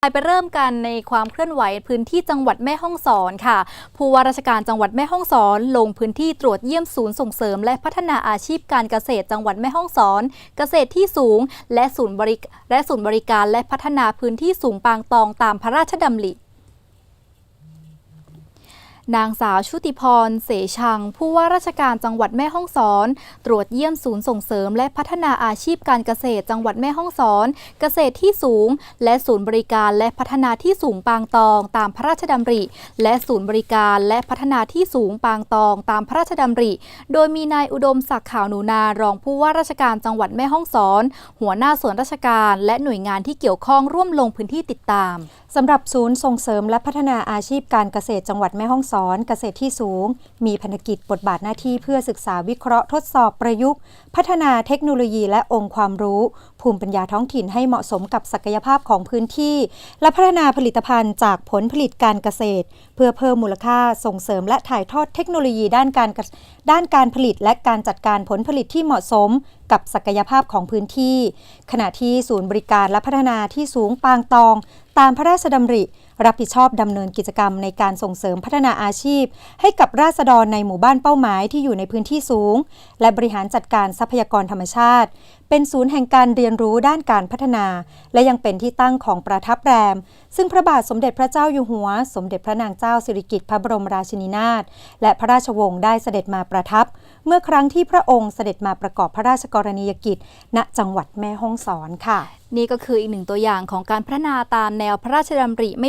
ไปเริ่มกันในความเคลื่อนไหวพื้นที่จังหวัดแม่ฮ่องสอนค่ะ ผู้ว่าราชการจังหวัดแม่ฮ่องสอน ลงพื้นที่ตรวจเยี่ยมศูนย์ส่งเสริม และพัฒนาอาชีพการเกษตรจังหวัดแม่ฮ่องสอน เกษตรที่สูง และศูนย์บริและศูนย์บริการและพัฒนาพื้นที่สูงปางตองตามพระราชดำริ นางสาวชุติพร เสชัง ผู้ว่าราชการจังหวัดแม่ฮ่องสอน ตรวจเยี่ยมศูนย์ส่งเสริม และพัฒนาอาชีพการเกษตรจังหวัดแม่ฮ่องสอน เกษตรที่สูง และศูนย์บริการและพัฒนาที่สูงปางตอง ตามพระราชดำริ และศูนย์บริการและพัฒนาที่สูงปางตอง ตามพระราชดำริ โดยมีนายอุดมศักดิ์ขาวหนูนารองผู้ว่าราชการจังหวัดแม่ฮ่องสอน หัวหน้าส่วนราชการและหน่วยงานที่เกี่ยวข้องร่วมลงพื้นที่ติดตามสำหรับศูนย์ส่งเสริมและพัฒนาอาชีพการเกษตรจังหวัดแม่ฮ่องสอนเกษตรที่สูง มีพันกิจบทบาทหน้าที่เพื่อศึกษาวิเคราะห์ทดสอบประยุกต์ พัฒนาเทคโนโลยีและองค์ความรู้ ภูมิปัญญาท้องถิ่นให้เหมาะสมกับศักยภาพของพื้นที่ และพัฒนาผลิตภัณฑ์จากผลผลิตการเกษตร เพื่อเพิ่มมูลค่าส่งเสริมและถ่ายทอดเทคโนโลยีด้านการด้านการผลิตและการจัดการผลผลิตที่เหมาะสมกับศักยภาพของพื้นที่ ขณะที่ศูนย์บริการและพัฒนาที่สูงปางตอง ตามพระราชดำริ รับผิดชอบดำเนินกิจกรรมในการส่งเสริมพัฒนาอาชีพ ให้กับราษฎรในหมู่บ้านเป้าหมายที่อยู่ในพื้นที่สูง และบริหารจัดการทรัพยากรธรรมชาติ เป็นศูนย์แห่งการเรียนรู้ด้านการพัฒนา และยังเป็นที่ตั้งของประทับแรม ซึ่งพระบาทสมเด็จพระเจ้าอยู่หัว สมเด็จพระนางเจ้าสิริกิติ์พระบรมราชินีนาถและพระราชวงศ์ได้เสด็จมาประทับ เมื่อครั้งที่พระองค์เสด็จมาประกอบพระราชกรณียกิจ ณจังหวัดแม่ฮ่องสอนค่ะ นี่ก็คืออีกหนึ่งตัวอย่างของการพัฒนาตามแนวพระราชดำริไม่